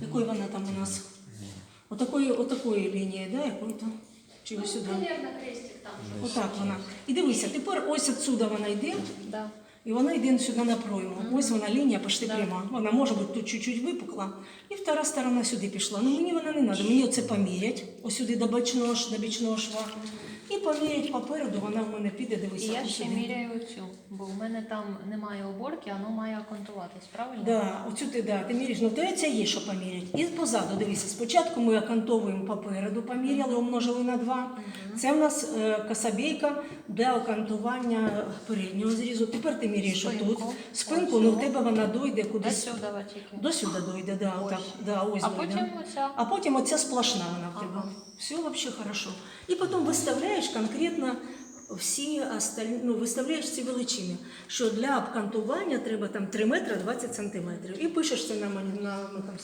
Якою вона там у нас? Отакої, отакої лінії, да, якої-то? Чи ось сюди? Крестик там. Отак вона. І дивися, тепер ось отсюда вона йде, Да. і вона йде сюди на пройму. Ось вона лінія почти Да. пряма. Вона може бути тут чуть-чуть випукла. І втора сторона сюди пішла. Ну мені вона не треба. Мені оце помірять. Ось сюди до бічного, до бічного шва. І помірять попереду, вона в мене піде, І дивися. я ще сюди. міряю цю, бо в мене там немає оборки, воно має окантуватись, правильно? Да, оцю ти, да, ти міряєш, ну в це є, що поміряти. І позаду, дивися, спочатку ми окантовуємо попереду, поміряли, умножили на 2. Це в нас е, кособійка для окантування переднього зрізу. Тепер ти міряєш Спинку. отут. Спинку, ну в тебе вона дойде До кудись. сюди тільки. До сюди дойде, да, Ось. отак, да, ось А дойде. потім оця. А потім оця сплошна вона в тебе. Ага. Все вообще хорошо. І потім виставляєш конкретно всі остальні, ну, виставляєш ці величини, що для обкантування треба там 3 метри 20 сантиметрів. І пишеш це на, на, на там,